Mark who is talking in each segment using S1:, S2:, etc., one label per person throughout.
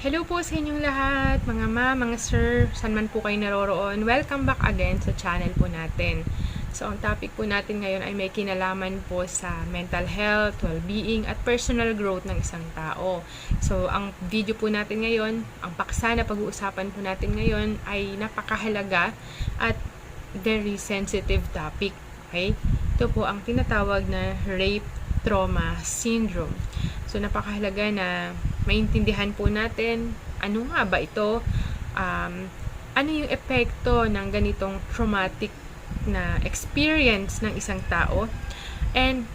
S1: Hello po sa inyong lahat, mga ma, mga sir, saan man po kayo naroroon. Welcome back again sa channel po natin. So, ang topic po natin ngayon ay may kinalaman po sa mental health, well-being, at personal growth ng isang tao. So, ang video po natin ngayon, ang paksa na pag-uusapan po natin ngayon ay napakahalaga at very sensitive topic. Okay? Ito po ang tinatawag na rape trauma syndrome. So, napakahalaga na maintindihan po natin ano nga ba ito, um, ano yung epekto ng ganitong traumatic na experience ng isang tao, and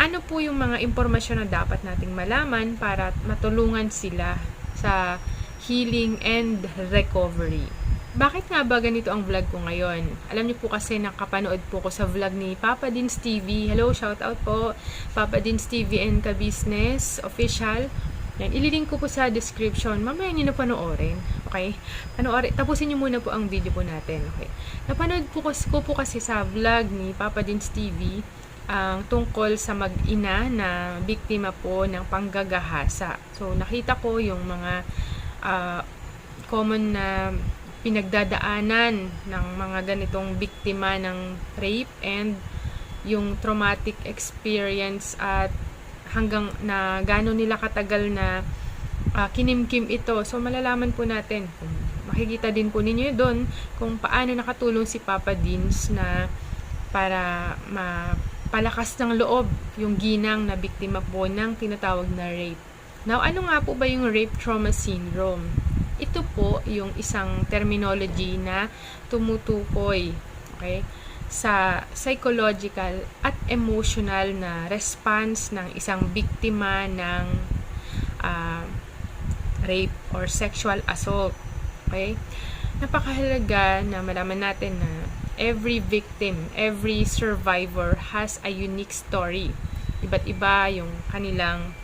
S1: ano po yung mga impormasyon na dapat nating malaman para matulungan sila sa healing and recovery. Bakit nga ba ganito ang vlog ko ngayon? Alam niyo po kasi nakapanood po ko sa vlog ni Papa Dins TV. Hello, shout out po. Papa Dins TV and Ka-Business Official. Yan, ililink ko po sa description. Mamaya niyo na panoorin. Okay? Panoorin. Tapusin niyo muna po ang video po natin. Okay? Napanood po ko, po kasi sa vlog ni Papa Dins TV ang tungkol sa mag-ina na biktima po ng panggagahasa. So, nakita ko yung mga uh, common na pinagdadaanan ng mga ganitong biktima ng rape and yung traumatic experience at hanggang na gano'n nila katagal na uh, kinimkim ito. So, malalaman po natin. Makikita din po ninyo doon kung paano nakatulong si Papa Dins na para mapalakas ng loob yung ginang na biktima po ng tinatawag na rape. Now, ano nga po ba yung rape trauma syndrome? Ito po yung isang terminology na tumutukoy okay, sa psychological at emotional na response ng isang biktima ng uh, rape or sexual assault. Okay? Napakahalaga na malaman natin na every victim, every survivor has a unique story. Iba't iba yung kanilang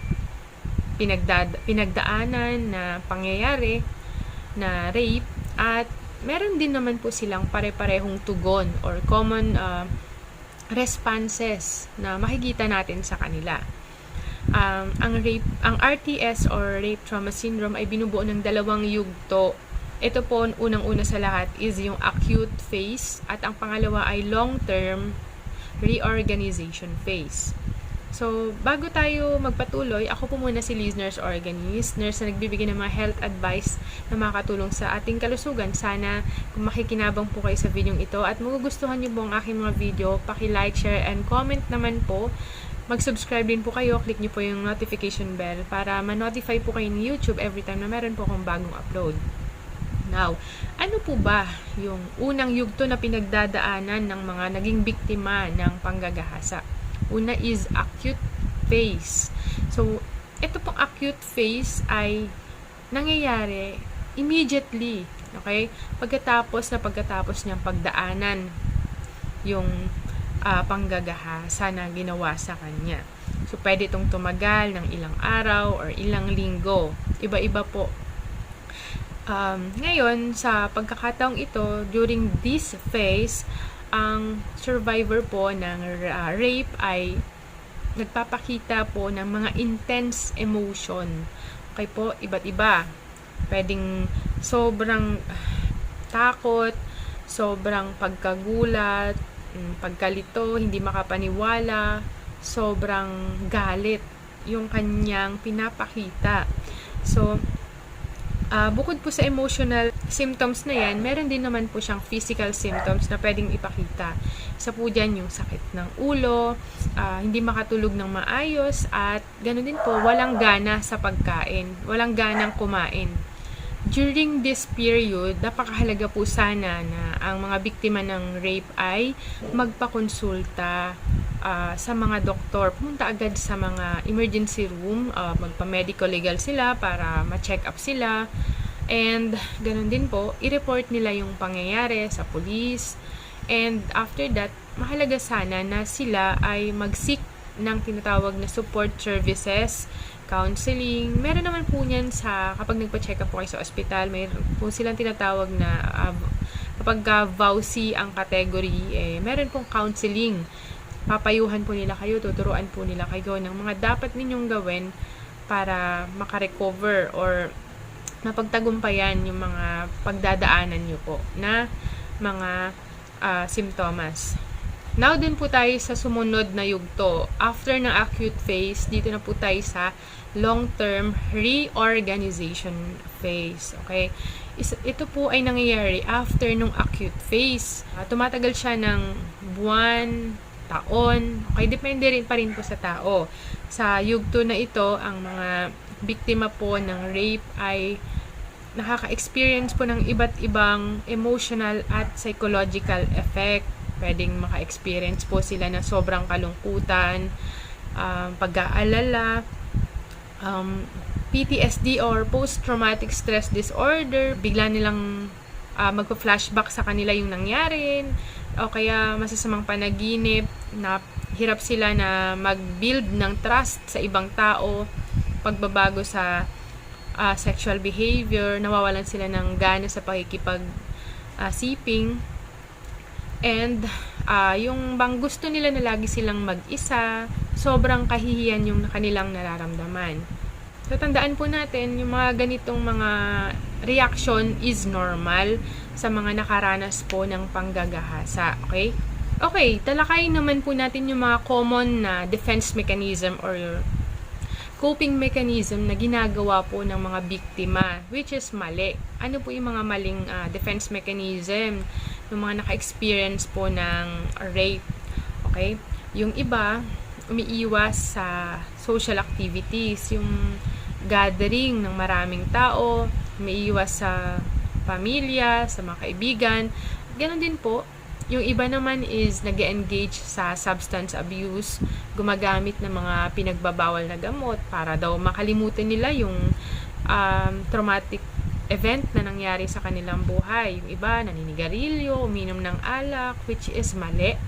S1: pinagdaanan na pangyayari na rape at meron din naman po silang pare-parehong tugon or common uh, responses na makikita natin sa kanila. Um, ang rape, ang RTS or rape trauma syndrome ay binubuo ng dalawang yugto. Ito po unang-una sa lahat is yung acute phase at ang pangalawa ay long-term reorganization phase. So, bago tayo magpatuloy, ako po muna si Liz Nurse Organist, nurse na nagbibigay ng mga health advice na makakatulong sa ating kalusugan. Sana kung makikinabang po kayo sa video ito at magugustuhan niyo po ang aking mga video, paki-like, share, and comment naman po. Mag-subscribe din po kayo, click niyo po yung notification bell para ma-notify po kayo ni YouTube every time na meron po akong bagong upload. Now, ano po ba yung unang yugto na pinagdadaanan ng mga naging biktima ng panggagahasa? Una is acute phase. So, ito pong acute phase ay nangyayari immediately. Okay? Pagkatapos na pagkatapos niyang pagdaanan yung uh, panggagahasa na ginawa sa kanya. So, pwede itong tumagal ng ilang araw or ilang linggo. Iba-iba po. Um, ngayon, sa pagkakataong ito, during this phase, ang survivor po ng uh, rape ay nagpapakita po ng mga intense emotion. Okay po, iba't iba. Pwedeng sobrang takot, sobrang pagkagulat, mm, pagkalito, hindi makapaniwala, sobrang galit yung kanyang pinapakita. So, Uh, bukod po sa emotional symptoms na yan, meron din naman po siyang physical symptoms na pwedeng ipakita. Isa po dyan yung sakit ng ulo, uh, hindi makatulog ng maayos, at ganoon din po, walang gana sa pagkain, walang ganang kumain. During this period, napakahalaga po sana na ang mga biktima ng rape ay magpakonsulta uh, sa mga doktor, pumunta agad sa mga emergency room, uh, magpa-medical legal sila para ma-check up sila. And ganun din po, i-report nila yung pangyayari sa police. And after that, mahalaga sana na sila ay mag-seek ng tinatawag na support services, counseling. Meron naman po niyan sa, kapag nagpa-check up po kayo sa ospital, mayroon po silang tinatawag na, uh, kapag uh, VAUSI ang category, eh, meron pong counseling papayuhan po nila kayo, tuturuan po nila kayo ng mga dapat ninyong gawin para makarecover or mapagtagumpayan yung mga pagdadaanan nyo po na mga ah, simptomas. Now din po tayo sa sumunod na yugto. After ng acute phase, dito na po tayo sa long-term reorganization phase. Okay? Ito po ay nangyayari after nung acute phase. Ah, tumatagal siya ng buwan, taon. Okay, depende rin pa rin po sa tao. Sa yugto na ito, ang mga biktima po ng rape ay nakaka-experience po ng iba't ibang emotional at psychological effect. Pwedeng maka-experience po sila na sobrang kalungkutan, um, pag-aalala, um, PTSD or post-traumatic stress disorder, bigla nilang uh, magpa-flashback sa kanila yung nangyari, o kaya masasamang panaginip, na hirap sila na mag-build ng trust sa ibang tao, pagbabago sa uh, sexual behavior, nawawalan sila ng gana sa pakikipag uh, and uh, yung bang gusto nila na lagi silang mag-isa, sobrang kahihiyan yung kanilang nararamdaman. So, tandaan po natin, yung mga ganitong mga reaction is normal sa mga nakaranas po ng panggagahasa. Okay? Okay, talakayin naman po natin yung mga common na defense mechanism or coping mechanism na ginagawa po ng mga biktima, which is mali. Ano po yung mga maling uh, defense mechanism ng mga naka-experience po ng rape? Okay? Yung iba, umiiwas sa social activities, yung gathering ng maraming tao, umiiwas sa pamilya, sa mga kaibigan. Ganon din po, yung iba naman is nag engage sa substance abuse, gumagamit ng mga pinagbabawal na gamot para daw makalimutan nila yung um, traumatic event na nangyari sa kanilang buhay. Yung iba, naninigarilyo, uminom ng alak, which is mali.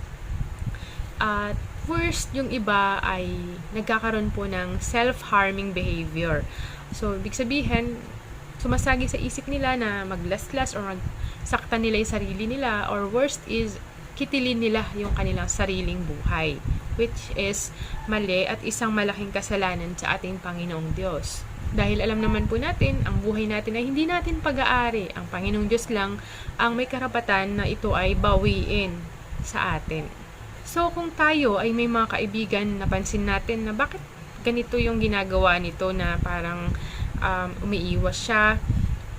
S1: At First, yung iba ay nagkakaroon po ng self-harming behavior. So, ibig sabihin, sumasagi sa isip nila na maglaslas or magsaktan nila yung sarili nila or worst is kitilin nila yung kanilang sariling buhay which is mali at isang malaking kasalanan sa ating Panginoong Diyos. Dahil alam naman po natin, ang buhay natin ay hindi natin pag-aari. Ang Panginoong Diyos lang ang may karapatan na ito ay bawiin sa atin. So, kung tayo ay may mga kaibigan, napansin natin na bakit ganito yung ginagawa nito na parang um, umiiwas siya,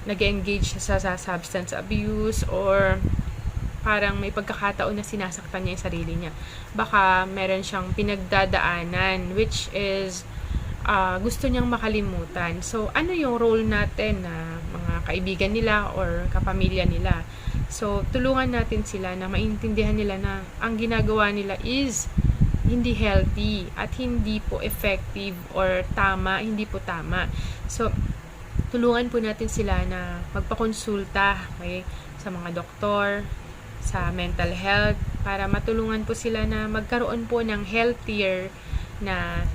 S1: nag-engage siya sa, sa substance abuse, or parang may pagkakataon na sinasaktan niya yung sarili niya. Baka meron siyang pinagdadaanan, which is uh, gusto niyang makalimutan. So, ano yung role natin na mga kaibigan nila or kapamilya nila? So, tulungan natin sila na maintindihan nila na ang ginagawa nila is hindi healthy at hindi po effective or tama, hindi po tama. So, tulungan po natin sila na magpakonsulta okay, sa mga doktor, sa mental health, para matulungan po sila na magkaroon po ng healthier na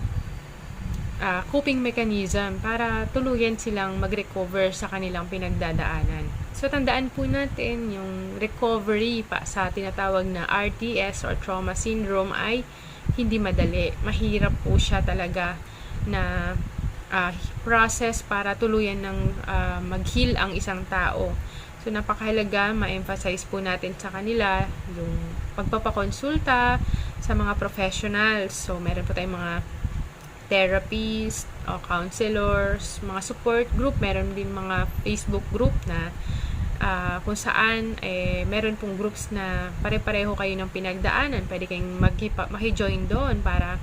S1: uh, coping mechanism para tuluyan silang mag-recover sa kanilang pinagdadaanan. So, tandaan po natin yung recovery pa sa tinatawag na RTS or trauma syndrome ay hindi madali. Mahirap po siya talaga na uh, process para tuluyan ng uh, mag-heal ang isang tao. So, napakahalaga, ma-emphasize po natin sa kanila yung pagpapakonsulta sa mga professionals. So, meron po tayong mga therapists, o counselors, mga support group, meron din mga Facebook group na uh, kung saan eh, meron pong groups na pare-pareho kayo ng pinagdaanan. Pwede kayong maki-join doon para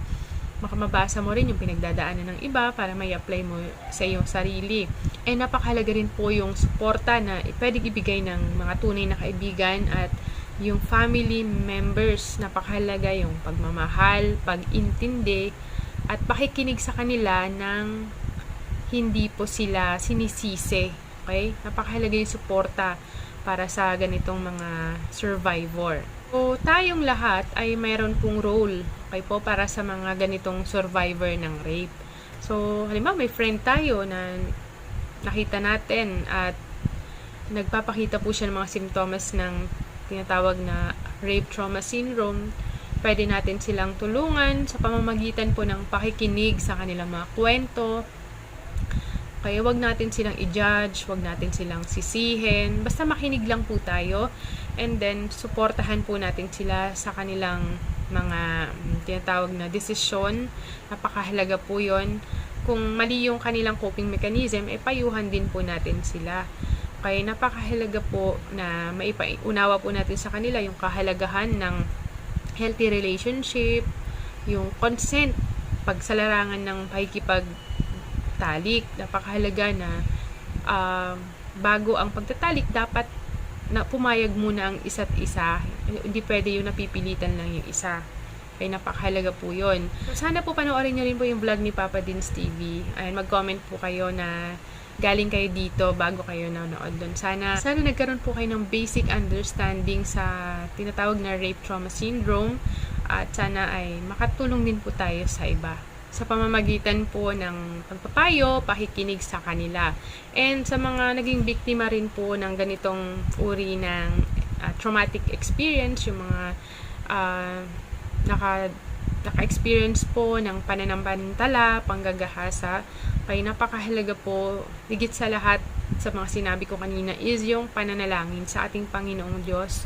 S1: makamabasa mo rin yung pinagdadaanan ng iba para may apply mo sa iyong sarili. Eh, napakahalaga rin po yung suporta na pwede ibigay ng mga tunay na kaibigan at yung family members. Napakahalaga yung pagmamahal, pag-intindi, at pakikinig sa kanila ng hindi po sila sinisisi Okay? Napakahalaga yung suporta para sa ganitong mga survivor. So, tayong lahat ay mayroon pong role okay po para sa mga ganitong survivor ng rape. So, halimbawa may friend tayo na nakita natin at nagpapakita po siya ng mga simptomas ng tinatawag na rape trauma syndrome. Pwede natin silang tulungan sa pamamagitan po ng pakikinig sa kanilang mga kwento, Kaya wag natin silang i-judge, wag natin silang sisihin. Basta makinig lang po tayo. And then, suportahan po natin sila sa kanilang mga mm, tinatawag na desisyon. Napakahalaga po yon Kung mali yung kanilang coping mechanism, eh payuhan din po natin sila. Kaya napakahalaga po na maipaunawa po natin sa kanila yung kahalagahan ng healthy relationship, yung consent, pag sa larangan ng pakikipagtalik, napakahalaga na um, bago ang pagtatalik, dapat na pumayag muna ang isa't isa. Hindi pwede yung napipilitan lang yung isa. Kaya napakahalaga po yun. Sana po panoorin nyo rin po yung vlog ni Papa Dins TV. Ayan, mag-comment po kayo na galing kayo dito bago kayo nanonood doon. Sana, sana nagkaroon po kayo ng basic understanding sa tinatawag na rape trauma syndrome at sana ay makatulong din po tayo sa iba sa pamamagitan po ng pagpapayo, pakikinig sa kanila. And sa mga naging biktima rin po ng ganitong uri ng uh, traumatic experience, yung mga uh, naka naka-experience po ng pananampantala, panggagahasa, kaya napakahalaga po, higit sa lahat sa mga sinabi ko kanina, is yung pananalangin sa ating Panginoong Diyos.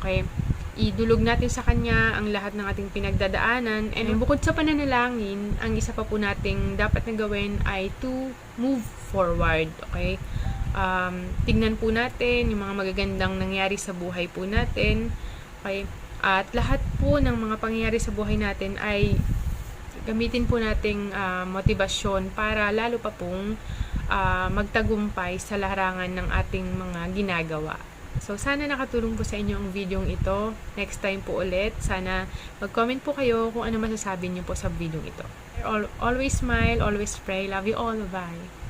S1: Okay? Idulog natin sa Kanya ang lahat ng ating pinagdadaanan. And bukod sa pananalangin, ang isa pa po nating dapat na gawin ay to move forward. Okay? Um, tignan po natin yung mga magagandang nangyari sa buhay po natin. Okay? At lahat po ng mga pangyayari sa buhay natin ay gamitin po nating uh, motivasyon para lalo pa pong uh, magtagumpay sa larangan ng ating mga ginagawa. So, sana nakatulong po sa inyo ang video ito. Next time po ulit, sana mag-comment po kayo kung ano masasabi niyo po sa video ito. Always smile, always pray. Love you all. Bye!